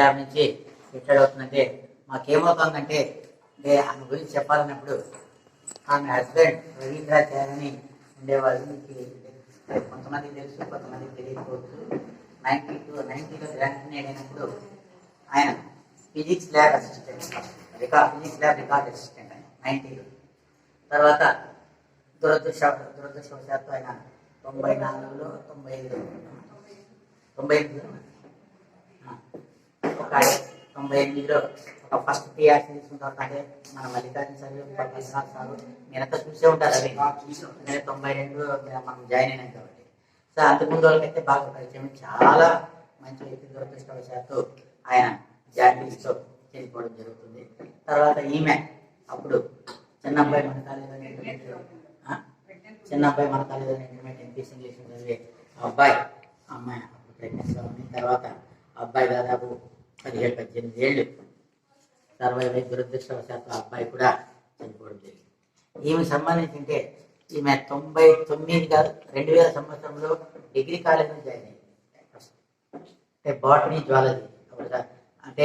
Lab నుంచి retired అవుతుందంటే మాకేమవుతుందంటే అంటే ఆమె గురించి చెప్పాలన్నప్పుడు ఆమె హస్బెండ్ రవీంద్రాచార్య అని ఉండేవాళ్ళు మీకు కొంతమందికి తెలుసు కొంతమందికి తెలియకపోవచ్చు. నైన్టీ టూ నైన్టీలో గ్రాండ్ అయినప్పుడు ఆయన physics lab assistant record physics lab record assistant ఆయన నైన్టీలో తర్వాత దురదృష్ట దురదృష్టవశాత్తు ఆయన తొంభై నాలుగులో తొంభై ఐదులో తొంభై ఎనిమిదిలో ఒక తొంభై ఎనిమిదిలో ఒక ఫస్ట్ టీఆర్ తీసుకున్న తర్వాత మన మల్లికార్జున సార్ విశ్వనాథ్ సార్ నేనంతా చూసే ఉంటారు అవి. నేను తొంభై రెండు మనం జాయిన్ అయినాం కాబట్టి. సో అంతకుముందు వాళ్ళకైతే బాగా పరిచయం చాలా మంచి వ్యక్తి దురదృష్టవశాత్తు ఆయన జాండీస్తో చనిపోవడం జరుగుతుంది. తర్వాత ఈమె అప్పుడు చిన్న అబ్బాయి మన కాలేజీలో ఇంటర్మీడియట్ చిన్న అబ్బాయి మన కాలేజీలో ఇంటర్మీడియట్ ఎంపీసీ ఇంగ్లీష్ చదివే అబ్బాయి అమ్మాయి అప్పుడు ప్రెగ్నెన్సీలో ఉంది. తర్వాత అబ్బాయి దాదాపు పదిహేడు పద్దెనిమిది ఏళ్ళు. సర్వైవ్ దురదృష్టవశాత్తు అబ్బాయి కూడా చనిపోవడం జరిగింది. ఈమె సంబంధించింటే ఈమె తొంభై తొమ్మిది కాదు రెండు వేల సంవత్సరంలో డిగ్రీ కాలేజీలో జాయిన్ అయ్యింది అంటే బాటనీ జ్వాలజీ. అంటే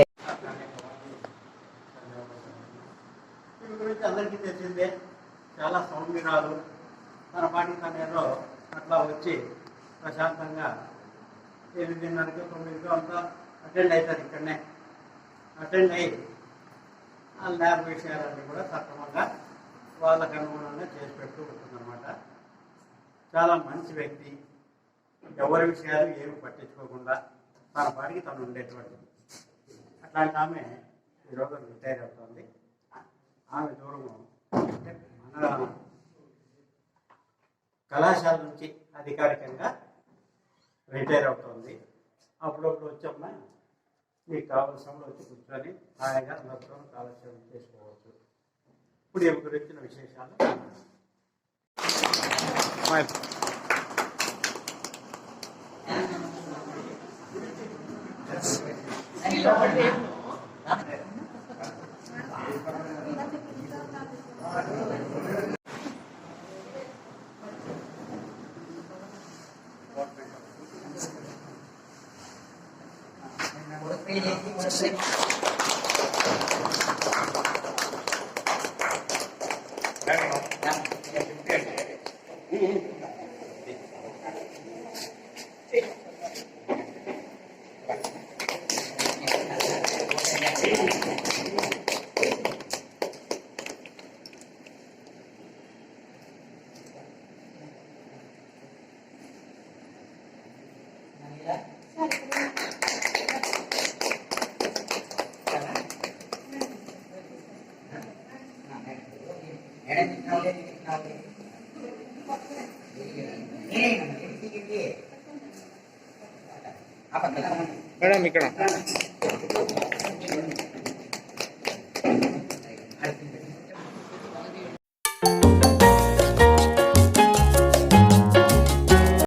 అందరికీ తెలిసిందే చాలా సౌమ్యురాలు. తన పాటికి తన ఏదో అట్లా వచ్చి ప్రశాంతంగా ఎనిమిదిన్నరకి తొమ్మిదికి అంతా అటెండ్ అవుతారు ఇక్కడనే. అటెండ్ అయ్యి ఆ ల్యాబ్ విషయాలన్నీ కూడా సక్రమంగా వాళ్ళకు అనుగుణంగా చేసి పెడుతూ ఉంటుందన్నమాట. చాలా మంచి వ్యక్తి. ఎవరి విషయాలు ఏమి పట్టించుకోకుండా తన పాటికి తను ఉండేటువంటి అట్లాంటి ఆమె ఈరోజు రిటైర్ అవుతుంది. ఆమె దూరము అంటే మన కళాశాల నుంచి అధికారికంగా రిటైర్ అవుతుంది. అప్పుడప్పుడు వచ్చమ్మా మీకు కావలసినప్పుడు వచ్చి కూర్చొని హాయిగా అందరితో కాలక్షేపం చేసుకోవచ్చు. ఇప్పుడు ఈమె గురించిన విశేషాలు. se seca. Sí. ಎಡಕ್ಕಿನಾಲೆ ದಿಕ್ಕಿನಾಲೆ ಮೇಡಮ್ ಈ ಕಡೆ